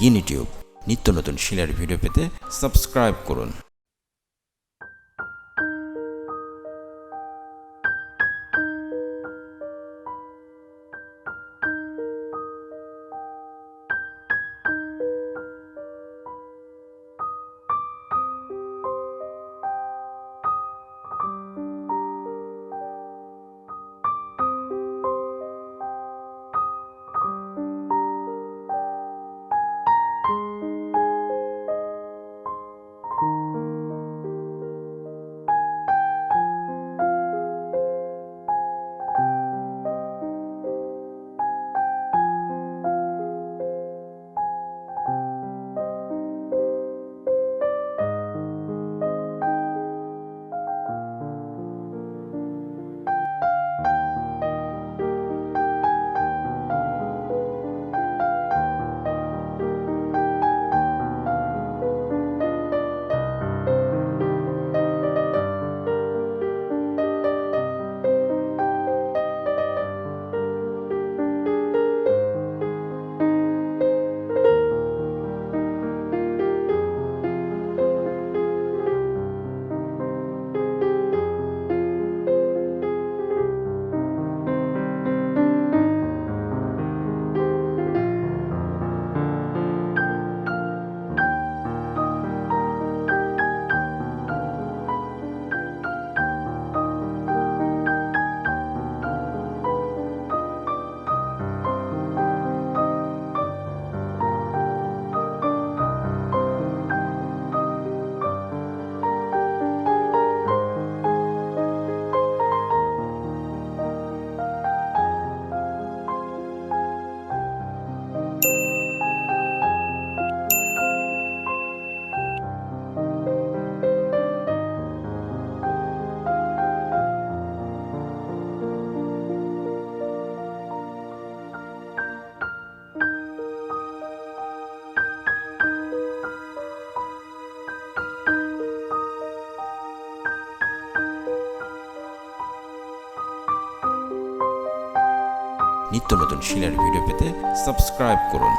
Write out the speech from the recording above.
গিনি tube নিত্য নতুন শিলার ভিডিও পেতে সাবস্ক্রাইব করুন। নিত্য নতুন শিলার ভিডিও পেতে সাবস্ক্রাইব করুন।